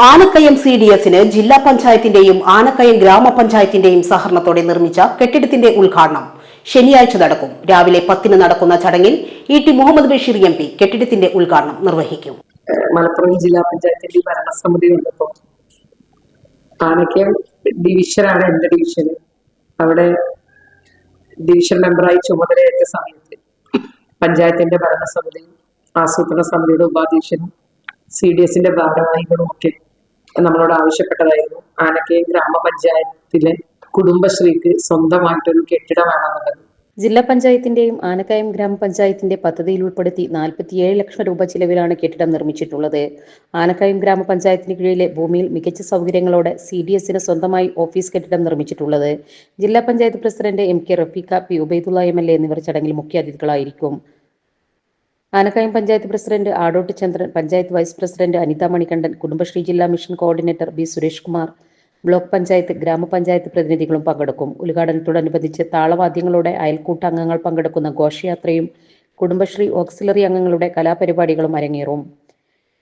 Anakkayam C D എസിന് ജില്ലാ പഞ്ചായത്തിന്റെയും ആനക്കയം ഗ്രാമപഞ്ചായത്തിന്റെയും സഹകരണത്തോടെ നിർമ്മിച്ച കെട്ടിടത്തിന്റെ ഉദ്ഘാടനം ശനിയാഴ്ച നടക്കും. രാവിലെ പത്തിന് നടക്കുന്ന ചടങ്ങിൽ E T Muhammad Basheer M P കെട്ടിടത്തിന്റെ ഉദ്ഘാടനം നിർവഹിക്കും. മലപ്പുറം ജില്ലാ പഞ്ചായത്തിന്റെ ഭരണസമിതി ആനക്കയം ഡിവിഷനാണ് എന്റെ ഡിവിഷൻ. അവിടെ ഡിവിഷൻ മെമ്പറായി ചുമതലയേറ്റ സമയത്ത് പഞ്ചായത്തിന്റെ ഭരണസമിതി ആസൂത്രണ സമിതിയുടെ ഉപാധ്യക്ഷനും സി ഡി എസിന്റെ ഭാരവാഹികളും ഒക്കെ നമ്മളോട് ആവശ്യപ്പെട്ടതായിരുന്നു. ആനക്കയം ഗ്രാമപഞ്ചായത്തിലെ കുടുംബശ്രീക്ക് സ്വന്തമായിട്ടൊരു കെട്ടിടം വേണമെന്നുള്ളത്. ജില്ലാ പഞ്ചായത്തിന്റെയും ആനക്കയം ഗ്രാമപഞ്ചായത്തിന്റെ പദ്ധതിയിൽ ഉൾപ്പെടുത്തി നാൽപ്പത്തിയേഴ് ലക്ഷം രൂപ ചിലവിലാണ് കെട്ടിടം നിർമ്മിച്ചിട്ടുള്ളത്. ആനക്കയം ഗ്രാമപഞ്ചായത്തിന് കീഴിലെ ഭൂമിയിൽ മികച്ച സൗകര്യങ്ങളോടെ സി ഡി എസിന് സ്വന്തമായി ഓഫീസ് കെട്ടിടം നിർമ്മിച്ചിട്ടുള്ളത്. ജില്ലാ panchayat president M K Rafeeqa P Ubaidulla M L A എന്നിവർ ചടങ്ങിൽ മുഖ്യാതിഥികളായിരിക്കും. Anakkayam panchayat president Adot Chandran panchayat vice president Anitha Manikandan Kudumbashree ജില്ലാ mission coordinator B Suresh Kumar block panchayat ഗ്രാമപഞ്ചായത്ത് പ്രതിനിധികളും പങ്കെടുക്കും. ഉദ്ഘാടനത്തോടനുബന്ധിച്ച് താളവാദ്യങ്ങളോടെ അയൽക്കൂട്ട അംഗങ്ങൾ പങ്കെടുക്കുന്ന ഘോഷയാത്രയും കുടുംബശ്രീ ഓക്സിലറി അംഗങ്ങളുടെ കലാപരിപാടികളും അരങ്ങേറും.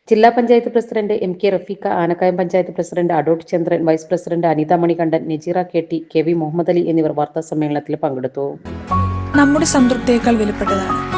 ജില്ലാ panchayat president M K Rafeeqa Anakkayam panchayat president Adot Chandran vice president Anitha Manikandan Najeera K T K V Muhammad Ali എന്നിവർ വാർത്താ സമ്മേളനത്തിൽ പങ്കെടുത്തു. നമ്മുടെ സംതൃപ്തിയേക്കാൾ വിലപ്പെട്ടതാണ്.